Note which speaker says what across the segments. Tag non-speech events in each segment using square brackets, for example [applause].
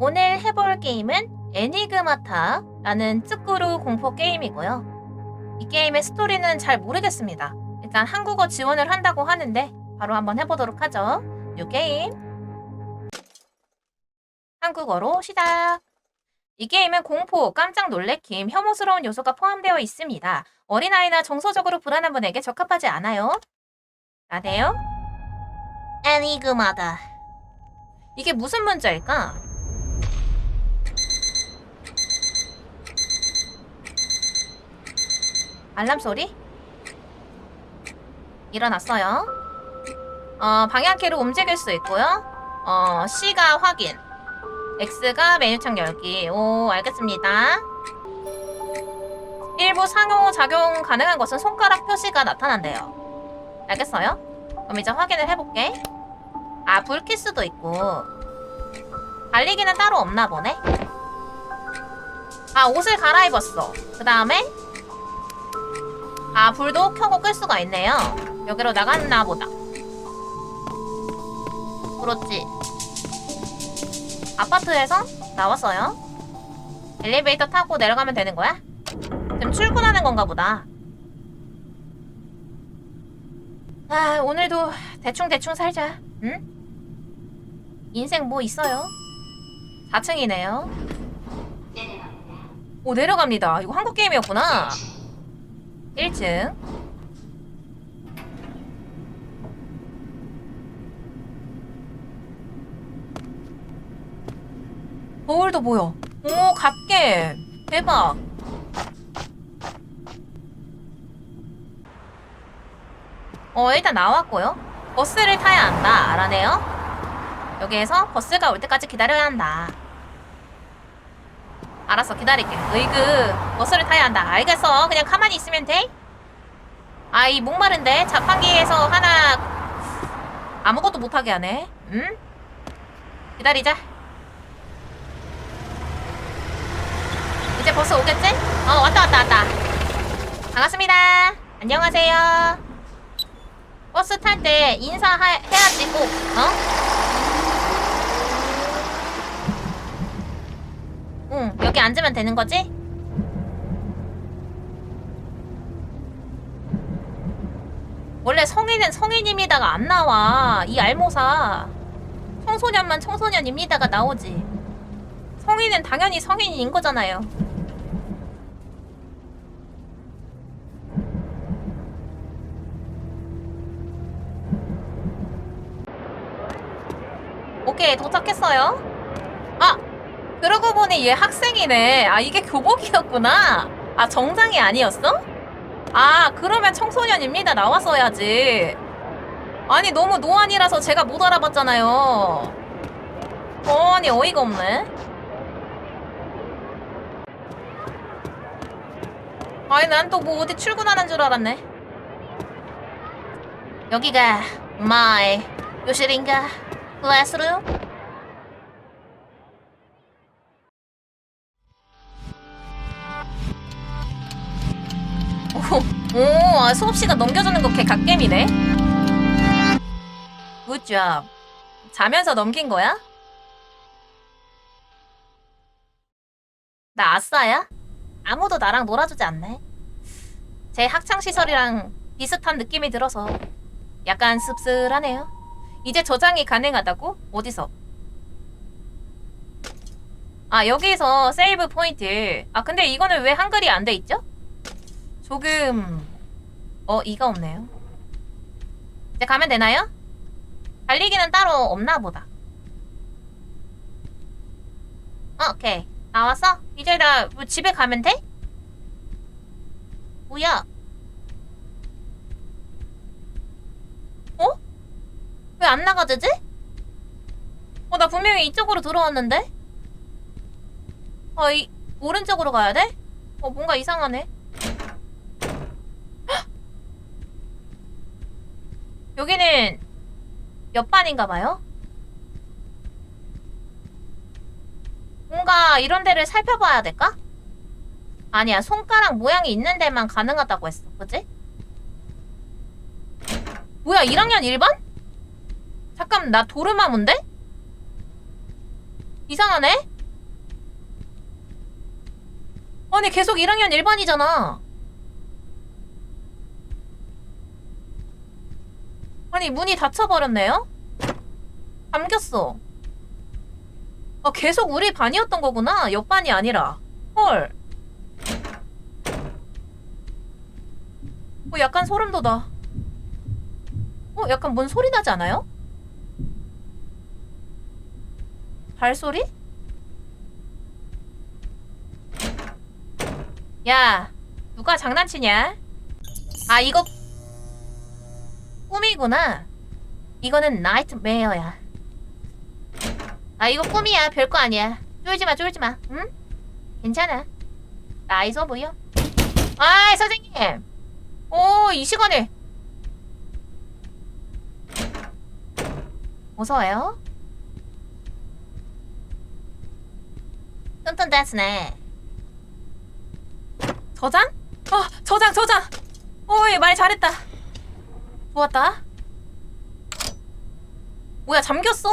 Speaker 1: 오늘 해볼 게임은 애니그마타라는 쯔꾸루 공포 게임이고요. 이 게임의 스토리는 잘 모르겠습니다. 일단 한국어 지원을 한다고 하는데 바로 한번 해보도록 하죠. 이 게임 한국어로 시작. 이 게임은 공포, 깜짝 놀래킴, 혐오스러운 요소가 포함되어 있습니다. 어린아이나 정서적으로 불안한 분에게 적합하지 않아요. 나대요? 애니그마다. 이게 무슨 문제일까? 알람 소리? 일어났어요. 어, 방향키로 움직일 수 있고요. 어, C가 확인. X가 메뉴창 열기. 오, 알겠습니다. 일부 상호작용 가능한 것은 손가락 표시가 나타난대요. 알겠어요? 그럼 이제 확인을 해볼게. 아, 불키스도 있고. 달리기는 따로 없나 보네. 아, 옷을 갈아입었어. 그 다음에 아, 불도 켜고 끌 수가 있네요. 여기로 나갔나 보다. 그렇지. 아파트에서 나왔어요. 엘리베이터 타고 내려가면 되는 거야? 지금 출근하는 건가 보다. 아, 오늘도 대충대충 살자. 응? 인생 뭐 있어요? 4층이네요. 오, 내려갑니다. 이거 한국 게임이었구나. 1층. 거울도 보여. 오, 갓게. 대박. 어, 일단 나왔고요. 버스를 타야 한다. 알아내요? 여기에서 버스가 올 때까지 기다려야 한다. 알았어, 기다릴게. 으이그, 버스를 타야 한다. 알겠어. 그냥 가만히 있으면 돼? 아, 이 목마른데? 자판기에서 하나 아무것도 못하게 하네. 응? 기다리자. 이제 버스 오겠지? 어, 왔다, 왔다, 왔다. 반갑습니다. 안녕하세요. 버스 탈 때 인사해야지 꼭, 어? 응, 여기 앉으면 되는 거지? 원래 성인은 성인입니다가 안 나와. 이 알모사. 청소년만 청소년입니다가 나오지. 성인은 당연히 성인인 거잖아요. 오케이, 도착했어요. 아! 그러고 보니 얘 학생이네. 아, 이게 교복이었구나. 아, 정장이 아니었어? 아, 그러면 청소년입니다. 나왔어야지. 아니, 너무 노안이라서 제가 못 알아봤잖아요. 아니, 어이가 없네. 아니, 난 또 뭐 어디 출근하는 줄 알았네. 여기가 마이 교실인가? 클래스룸? 오, 오, 아, 수업 시간 넘겨주는 거 개 갓겜이네. 굿잡. 자면서 넘긴 거야? 나 아싸야? 아무도 나랑 놀아주지 않네. 제 학창 시설이랑 비슷한 느낌이 들어서 약간 씁쓸하네요. 이제 저장이 가능하다고? 어디서? 아, 여기서 세이브 포인트. 아, 근데 이거는 왜 한글이 안 돼 있죠? 조금 어 이가 없네요. 이제 가면 되나요? 달리기는 따로 없나 보다. 어, 오케이 나왔어? 이제 나 뭐 집에 가면 돼? 뭐야? 어? 왜 안 나가지지? 어, 나 분명히 이쪽으로 들어왔는데? 어, 이 오른쪽으로 가야 돼? 어, 뭔가 이상하네. 여기는 옆반인가 봐요? 뭔가 이런 데를 살펴봐야 될까? 아니야, 손가락 모양이 있는 데만 가능하다고 했어. 그지? 뭐야, 1학년 1반? 잠깐, 나 도르마무인데? 이상하네? 아니 계속 1학년 1반이잖아 아니 문이 닫혀버렸네요? 잠겼어 아 계속 우리 반이었던 거구나 옆반이 아니라 헐 어, 약간 소름 돋아 어 약간 뭔 소리 나지 않아요? 발소리? 야, 누가 장난치냐? 아, 이거 꿈이구나. 이거는 나이트메어야. 아, 이거 꿈이야. 별거 아니야. 쫄지 마, 쫄지 마. 응? 괜찮아. 나 있어 보여. 아, 선생님. 오, 이 시간에. 어서 와요. 뚠뚠 됐네. 저장? 어, 저장, 저장. 오이, 말 잘했다. 좋았다. 뭐야, 잠겼어.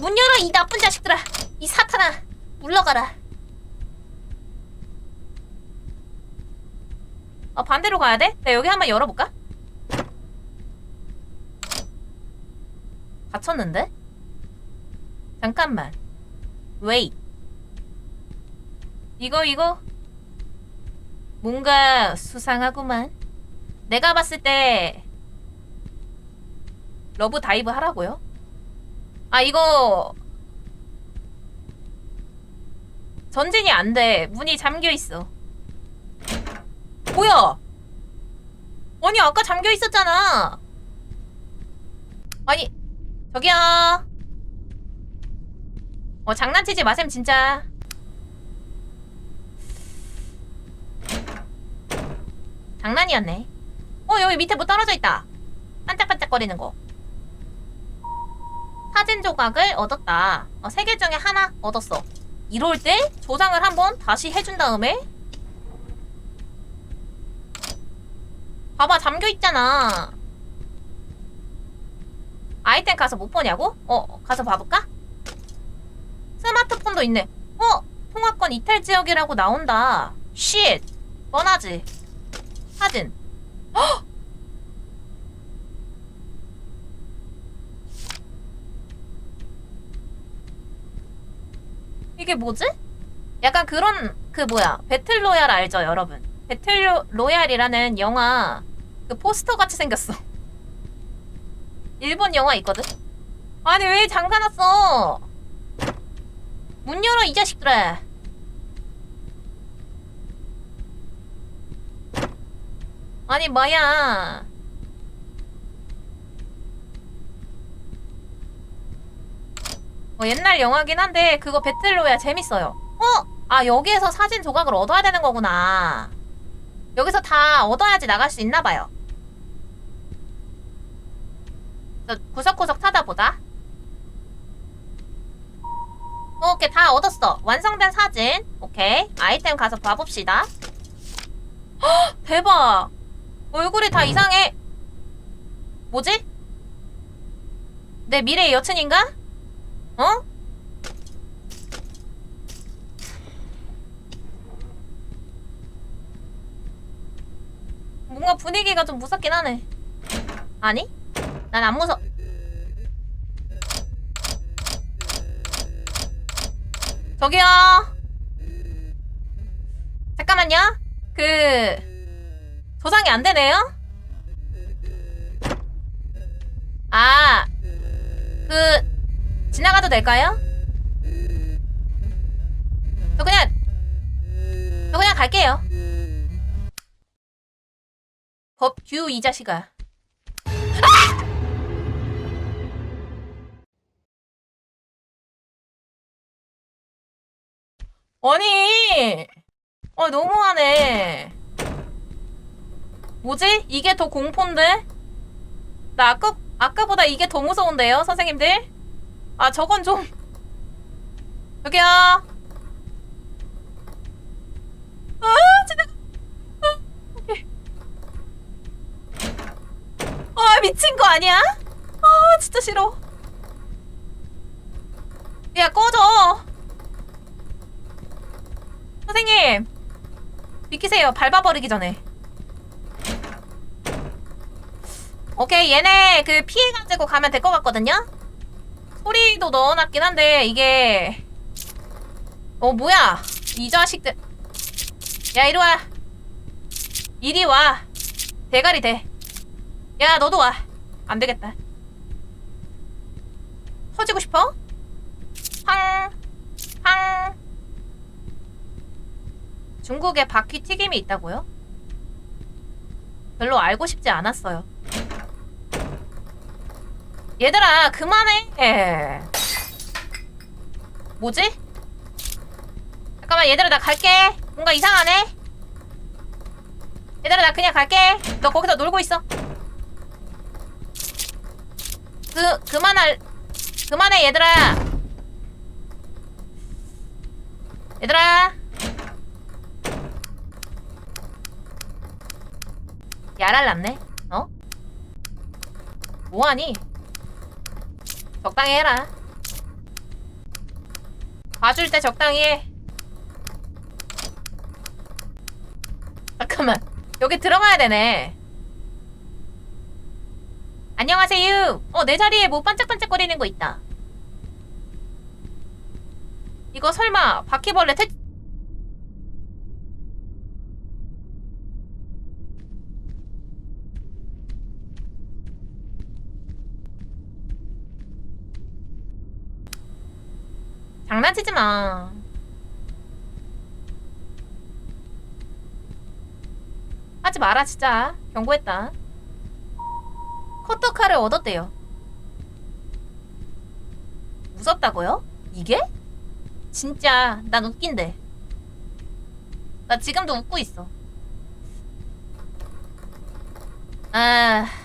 Speaker 1: 문 열어, 이 나쁜 자식들아. 이 사탄아. 물러가라. 아, 반대로 가야 돼? 나 여기 한번 열어볼까? 갇혔는데? 잠깐만. 웨이. 이거, 이거. 뭔가 수상하구만. 내가 봤을 때 러브 다이브 하라고요? 아 이거 전진이 안 돼. 문이 잠겨 있어. 뭐야? 아니 아까 잠겨 있었잖아. 아니 저기요. 어 장난치지 마셈 진짜. 장난이었네. 어, 여기 밑에 뭐 떨어져 있다. 반짝반짝거리는 거. 사진 조각을 얻었다. 어, 세개 중에 하나 얻었어. 이럴 때 조장을 한번 다시 해준 다음에 봐봐 잠겨 있잖아. 아이템 가서 못 보냐고? 어 가서 봐볼까? 스마트폰도 있네. 어 통화권 이탈 지역이라고 나온다. 쉿 뻔하지. 사진. 헉! 이게 뭐지? 약간 그런 그 뭐야 배틀 로얄 알죠 여러분? 배틀 로- 로얄이라는 영화 그 포스터 같이 생겼어. [laughs] 일본 영화 있거든. 아니 왜 잠가놨어? 문 열어 이 자식들아. 아니 뭐야 어, 옛날 영화긴 한데 그거 배틀로야 재밌어요 어? 아 여기에서 사진 조각을 얻어야 되는 거구나 여기서 다 얻어야지 나갈 수 있나 봐요 저 구석구석 찾아보자 어, 오케이 다 얻었어 완성된 사진 오케이 아이템 가서 봐봅시다 헉, 대박 얼굴이 다 이상해. 뭐지? 내 미래의 여친인가? 어? 뭔가 분위기가 좀 무섭긴 하네. 아니? 난 안 무서. 저기요. 잠깐만요. 그 저장이 안 되네요? 아, 그, 지나가도 될까요? 저 그냥, 저 그냥 갈게요. 법규 이 자식아. 아! 아니, 어, 너무하네. 뭐지? 이게 더 공포인데? 나 아까, 아까보다 이게 더 무서운데요, 선생님들? 아 저건 좀. 여기야 아 진짜. 아 미친 거 아니야? 아 진짜 싫어. 야 꺼져. 선생님. 비키세요. 밟아버리기 전에. 오케이 얘네 그 피해가지고 가면 될 것 같거든요? 소리도 넣어놨긴 한데, 이게. 어, 뭐야. 이 자식들. 야, 이리 와. 이리 와. 대가리 대. 야, 너도 와. 안 되겠다. 터지고 싶어? 황, 황. 중국에 바퀴 튀김이 있다고요? 별로 알고 싶지 않았어요. 얘들아, 그만해. 뭐지? 잠깐만, 얘들아, 나 갈게. 뭔가 이상하네. 얘들아, 나 그냥 갈게. 너 거기서 놀고 있어. 그, 그만할, 그만해, 얘들아. 얘들아. 야랄 났네. 어? 뭐하니? 적당히 해라. 봐줄 때 적당히 해. 잠깐만. 여기 들어가야 되네. 안녕하세요. 어, 내 자리에 뭐 반짝반짝거리는 거 있다. 이거 설마 바퀴벌레 태... 장난치지 마. 하지 마라 진짜. 경고했다. 커터칼을 얻었대요. 무섭다고요? 이게? 진짜 난 웃긴데. 나 지금도 웃고 있어. 아.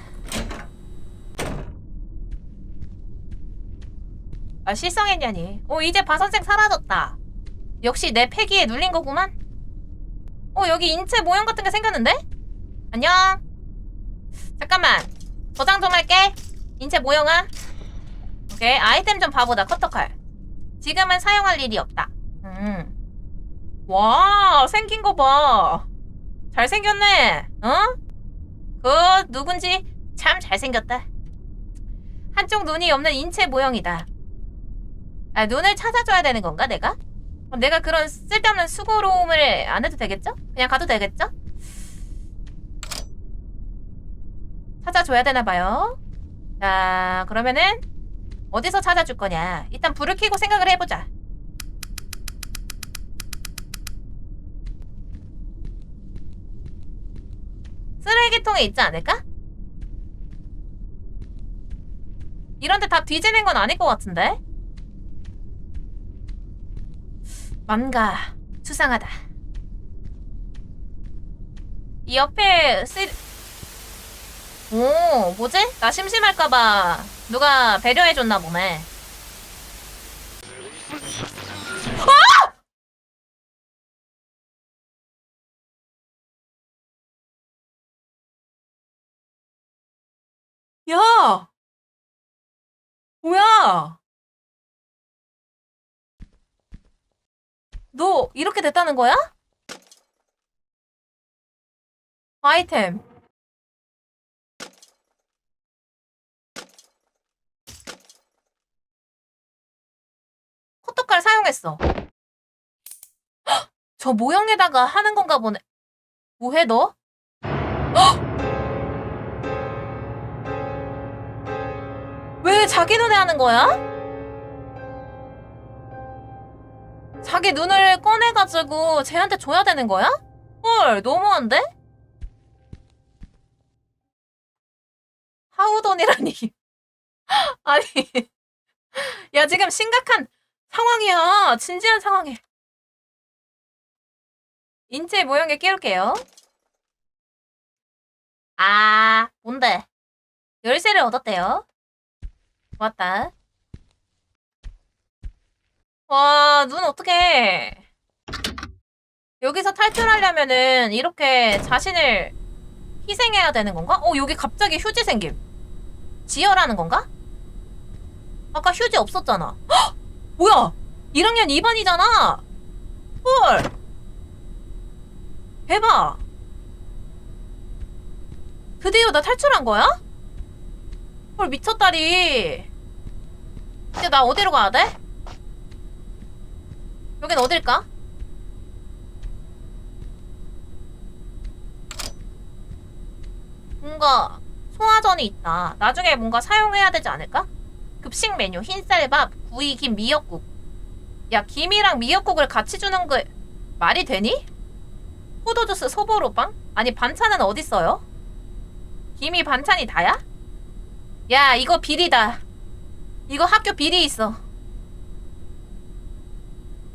Speaker 1: 아 실성했냐니. 어 이제 바 선생 사라졌다. 역시 내 패기에 눌린 거구만. 어 여기 인체 모형 같은 게 생겼는데? 안녕. 잠깐만. 저장 좀 할게. 인체 모형아. 오케이 아이템 좀 봐보자 커터칼. 지금은 사용할 일이 없다. 음. 와 생긴 거 봐. 잘생겼네. 어? 그 누군지 참 잘생겼다. 한쪽 눈이 없는 인체 모형이다. 아, 눈을 찾아줘야 되는 건가, 내가? 그럼 내가 그런 쓸데없는 수고로움을 안 해도 되겠죠? 그냥 가도 되겠죠? 찾아줘야 되나 봐요. 자, 그러면은 어디서 찾아줄 거냐? 일단 불을 켜고 생각을 해보자. 쓰레기통에 있지 않을까? 이런데 다 뒤지는 건 아닐 것 같은데? 뭔가 수상하다. 이 옆에 쓰... 오, 뭐지? 나 심심할까봐 누가 배려해줬나 보네. 너 이렇게 됐다는 거야? 아이템. 코토칼 사용했어. 헉! [gasps] 저 모형에다가 하는 건가 보네. 뭐해 너? 헉! [gasps] 왜 자기 눈에 하는 거야? 자기 눈을 꺼내가지고 쟤한테 줘야 되는 거야? 헐, 너무한데? 하우돈이라니. [laughs] 아니. 야, 지금 심각한 상황이야. 진지한 상황에. 인체 모형에 끼울게요. 아, 뭔데? 열쇠를 얻었대요. 좋았다. 와, 눈 어떡해. 여기서 탈출하려면은 이렇게 자신을 희생해야 되는 건가? 어, 여기 갑자기 휴지 생김. 지혈하는 건가? 아까 휴지 없었잖아. 헉! 뭐야? 1학년 2반이잖아. 헐. 대박! 드디어 나 탈출한 거야? 헐, 미쳤다리. 이제 나 어디로 가야 돼? 여긴 어딜까? 뭔가 소화전이 있다. 나중에 뭔가 사용해야 되지 않을까? 급식 메뉴 흰쌀밥, 구이, 김, 미역국. 야 김이랑 미역국을 같이 주는 거 말이 되니? 포도주스 소보로빵? 아니 반찬은 어딨어요? 김이 반찬이 다야? 야 이거 비리다. 이거 학교 비리 있어.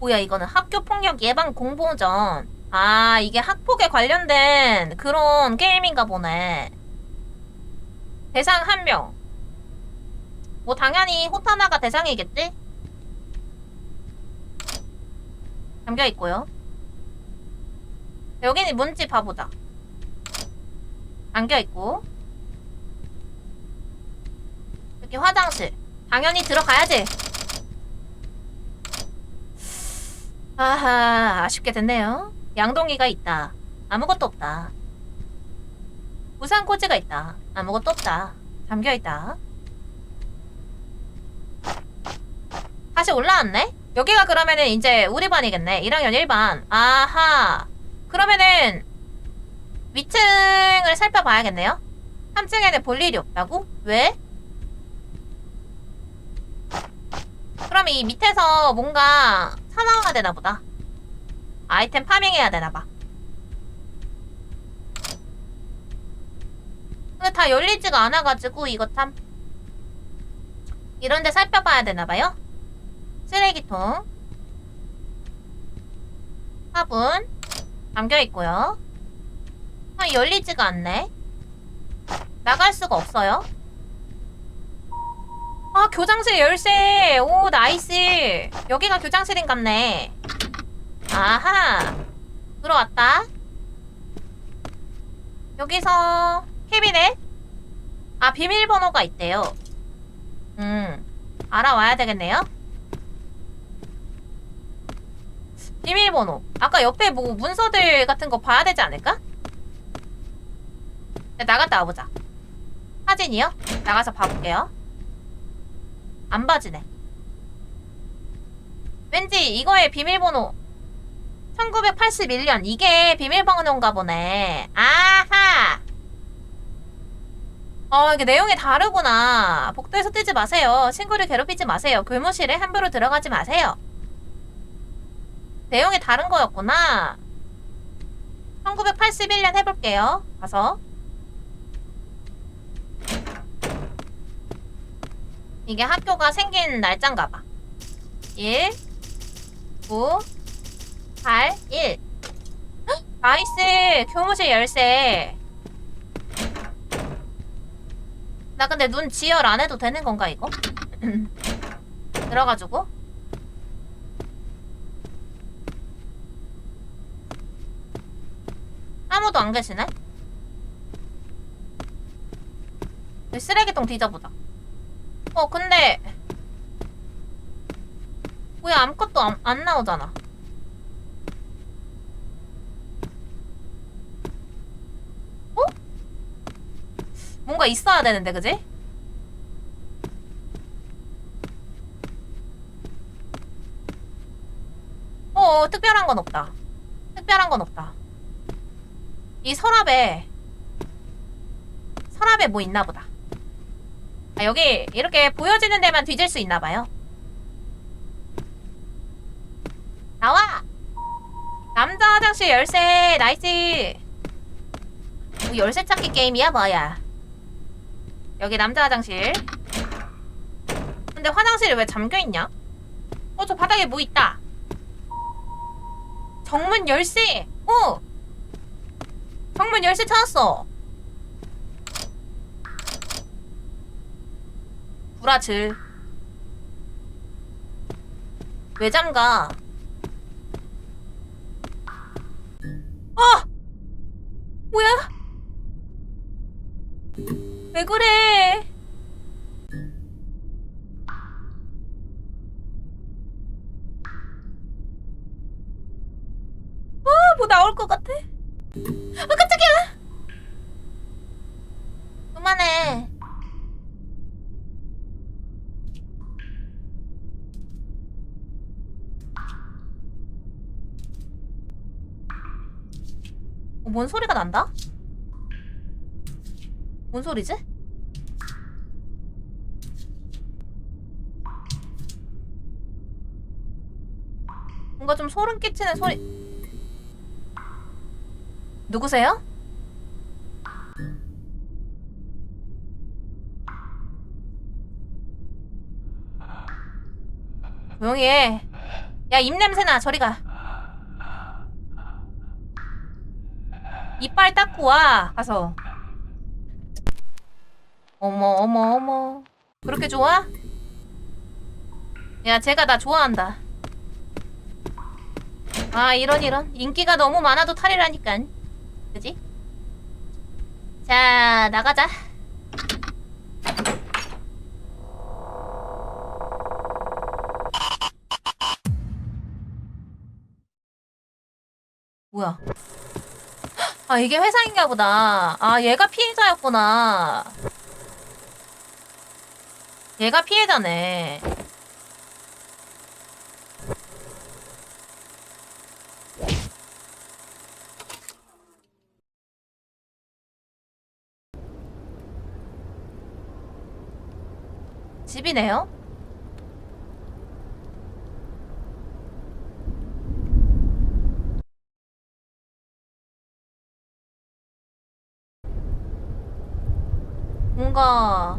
Speaker 1: 뭐야 이거는 학교 폭력 예방 공모전. 아 이게 학폭에 관련된 그런 게임인가 보네. 대상 한 명. 뭐 당연히 호타나가 대상이겠지? 잠겨 있고요. 여기는 뭔지 봐보자. 잠겨 있고. 여기 화장실. 당연히 들어가야지. 아하, 아쉽게 됐네요. 양동이가 있다. 아무것도 없다. 우산 코지가 있다. 아무것도 없다. 잠겨 있다. 다시 올라왔네? 여기가 그러면은 이제 우리 반이겠네. 1학년 1반. 아하. 그러면은 위층을 살펴봐야겠네요. 3층에는 볼 일이 없다고? 왜? 그럼 이 밑에서 뭔가 사나워야 되나 보다. 아이템 파밍해야 되나 봐. 근데 다 열리지가 않아가지고 이거 참 이런데 살펴봐야 되나 봐요. 쓰레기통 화분 잠겨 있고요. 아, 열리지가 않네. 나갈 수가 없어요. 아, 교장실 열쇠. 오, 나이스. 여기가 교장실인 같네. 아하. 들어왔다. 여기서 캐비넷. 아, 비밀번호가 있대요. 음, 알아와야 되겠네요. 비밀번호. 아까 옆에 뭐 문서들 같은 거 봐야 되지 않을까? 네, 나갔다 와보자. 사진이요? 나가서 봐볼게요. 안 봐지네. 왠지 이거의 비밀번호 1981년 이게 비밀번호인가 보네. 아하. 어, 이게 내용이 다르구나. 복도에서 뛰지 마세요. 친구를 괴롭히지 마세요. 교무실에 함부로 들어가지 마세요. 내용이 다른 거였구나. 1981년 해볼게요. 가서. 이게 학교가 생긴 날짜인가 봐. 1, 9, 8, 1. 헉, 나이스! 교무실 열쇠. 나 근데 눈 지혈 안 해도 되는 건가, 이거? [clears throat] 들어가지고. 아무도 안 계시네? 쓰레기통 뒤져보자. 어, 근데. 왜 아무것도 안, 안 나오잖아. 어? 뭔가 있어야 되는데, 그지? 어, 특별한 건 없다. 특별한 건 없다. 이 서랍에 서랍에 뭐 있나 보다. 아, 여기 이렇게 보여지는 데만 뒤질 수 있나 봐요. 나와! 남자 화장실 열쇠 나이스. 뭐 열쇠 찾기 게임이야 뭐야? 여기 남자 화장실. 근데 화장실이 왜 잠겨 있냐? 어, 저 바닥에 뭐 있다. 정문 열쇠. 어. 정문 열쇠 찾았어. 구라질. 왜 잠가? 어! 뭐야? 왜 그래? 어, 뭔 소리가 난다? 뭔 소리지? 뭔가 좀 소름 끼치는 소리. 누구세요? 조용히 해. 야, 입냄새나. 저리 가. 이빨 닦고 와. 가서. 어머, 어머, 어머. 그렇게 좋아? 야, 제가 나 좋아한다. 아, 이런, 이런. 인기가 너무 많아도 탈이라니깐. 그지? 자, 나가자. 뭐야? 아, 이게 회사인가 보다. 아, 얘가 피해자였구나. 얘가 피해자네. 집이네요? 뭔가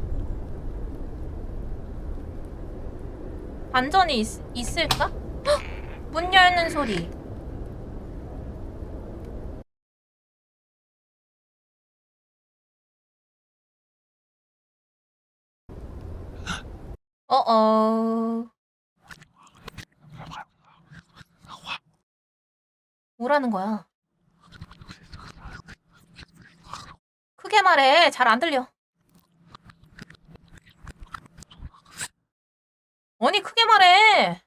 Speaker 1: 반전이 있, 있을까? 헉! [gasps] 문 열는 소리. [gasps] 어어. 뭐라는 거야? 크게 말해. 잘 안 들려. 아니, 크게 말해.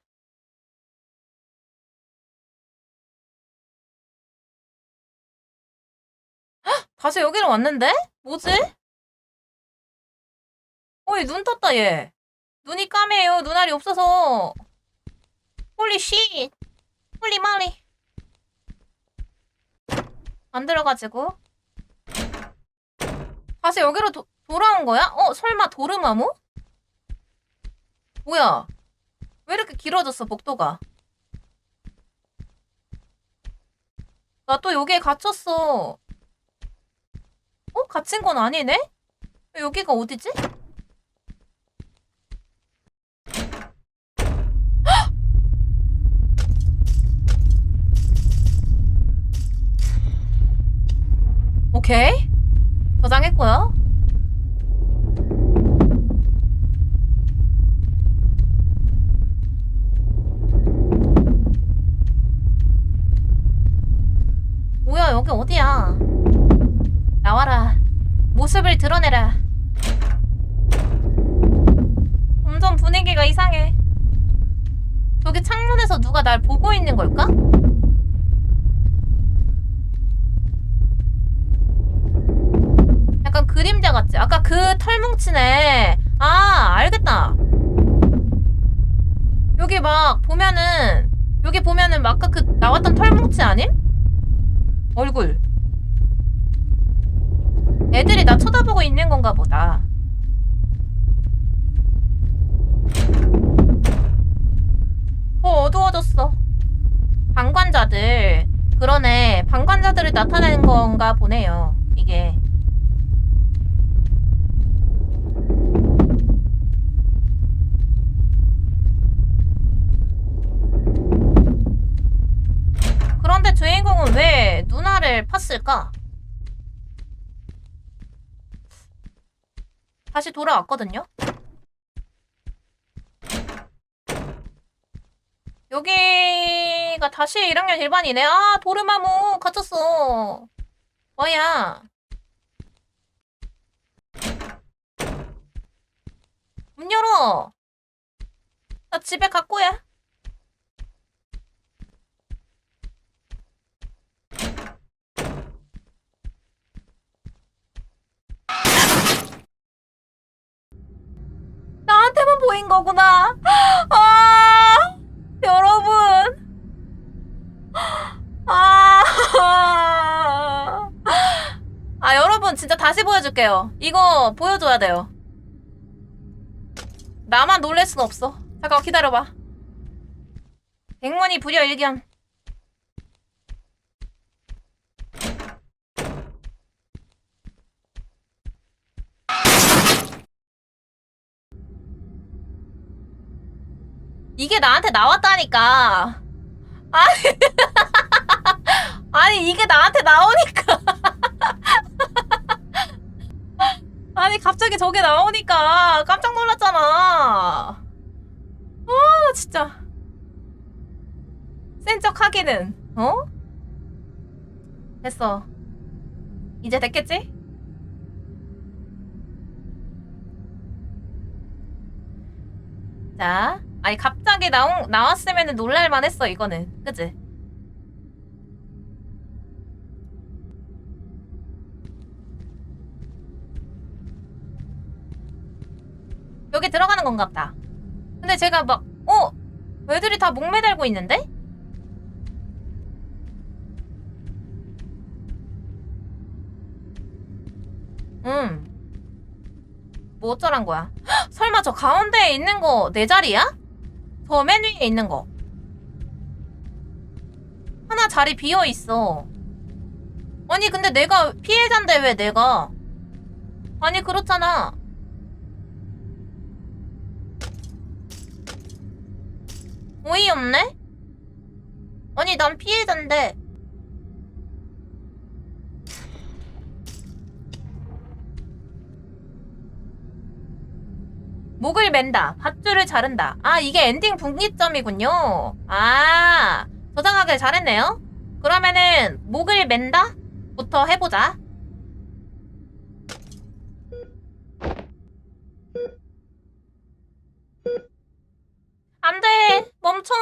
Speaker 1: 헉! 다시 여기로 왔는데? 뭐지? 어이, 눈 떴다, 얘. 눈이 까매요. 눈알이 없어서. 홀리 쉿. 홀리 마리. 안 들어가지고. 다시 여기로 도, 돌아온 거야? 어, 설마 도르마무? 뭐야? 왜 이렇게 길어졌어, 복도가? 나 또 여기에 갇혔어. 어? 갇힌 건 아니네? 여기가 어디지? [gasps] 오케이. 저장했고요. 드러내라. 점점 분위기가 이상해. 저기 창문에서 누가 날 보고 있는 걸까? 약간 그림자 같지? 아까 그 털뭉치네. 아, 알겠다. 여기 막 보면은, 여기 보면은 막 아까 그 나왔던 털뭉치 아님? 얼굴. 애들이 나 쳐다보고 있는 건가 보다. 더 어두워졌어. 방관자들. 그러네. 방관자들을 나타내는 건가 보네요. 이게. 그런데 주인공은 왜 누나를 팠을까? 다시 돌아왔거든요? 여기가 다시 1학년 일반이네. 아, 도르마무 갇혔어. 뭐야? 문 열어. 나 집에 갈 거야. 사고인 거구나. 아, 여러분. 아, 아, 여러분, 진짜 다시 보여줄게요. 이거 보여줘야 돼요. 나만 놀랄 순 없어. 잠깐 기다려봐. 백문이 불여 일견. 이게 나한테 나왔다니까. 아니, [laughs] 아니 이게 나한테 나오니까. [laughs] 아니 갑자기 저게 나오니까 깜짝 놀랐잖아. 아 진짜. 센척 하기는 어? 됐어. 이제 됐겠지? 자, 아니 갑자기 나온 나왔으면 놀랄만 했어 이거는, 그지? 여기 들어가는 건가 보다. 근데 제가 막, 어? 애들이 다 목매 달고 있는데? 음. 뭐 어쩌란 거야? 헉, [gasps] 설마 저 가운데에 있는 거 내 자리야? 저 맨 위에 있는 거. 하나 자리 비어 있어. 아니 근데 내가 피해자인데 왜 내가? 아니 그렇잖아. 어이없네? 아니 난 피해자인데. 목을 맨다. 밧줄을 자른다. 아, 이게 엔딩 분기점이군요. 아, 저장하길 잘했네요. 그러면은, 목을 맨다? 부터 해보자. 안 돼! 멈춰!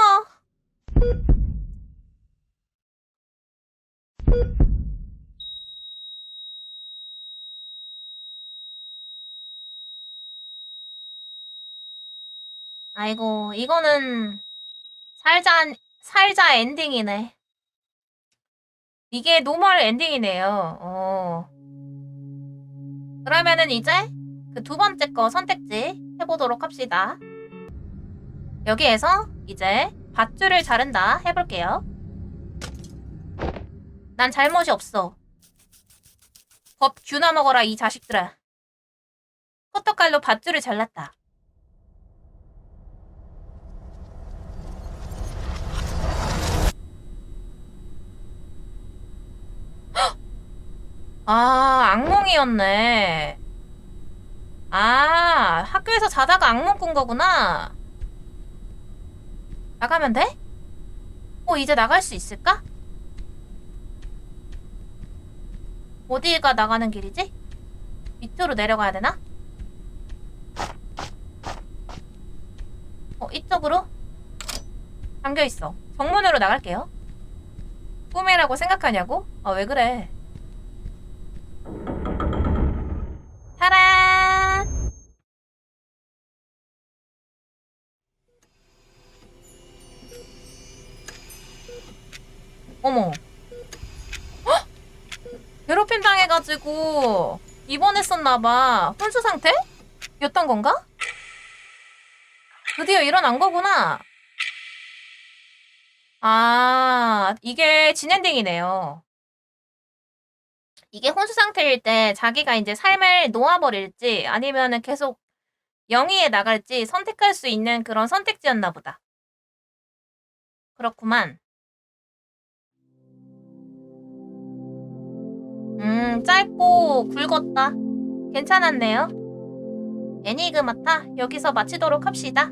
Speaker 1: 아이고, 이거는 살자, 살자 엔딩이네. 이게 노멀 엔딩이네요. 어. 그러면은 이제 그 두 번째 거 선택지 해보도록 합시다. 여기에서 이제 밧줄을 자른다 해볼게요. 난 잘못이 없어. 법 규나 먹어라 이 자식들아. 커터칼로 밧줄을 잘랐다. 아, 악몽이었네. 아, 학교에서 자다가 악몽 꾼 거구나. 나가면 돼? 어, 이제 나갈 수 있을까? 어디가 나가는 길이지? 밑으로 내려가야 되나? 어, 이쪽으로? 잠겨 있어. 정문으로 나갈게요. 꿈이라고 생각하냐고? 아, 왜 그래? 타란! 어머. 헉! 괴롭힘 당해가지고 입원했었나봐. 혼수 상태? 였던 건가? 드디어 일어난 거구나. 아, 이게 진엔딩이네요. 이게 혼수 상태일 때 자기가 이제 삶을 놓아버릴지 아니면은 계속 영위에 나갈지 선택할 수 있는 그런 선택지였나 보다. 그렇구만. 음, 짧고 굵었다. 괜찮았네요. 애니그마타 여기서 마치도록 합시다.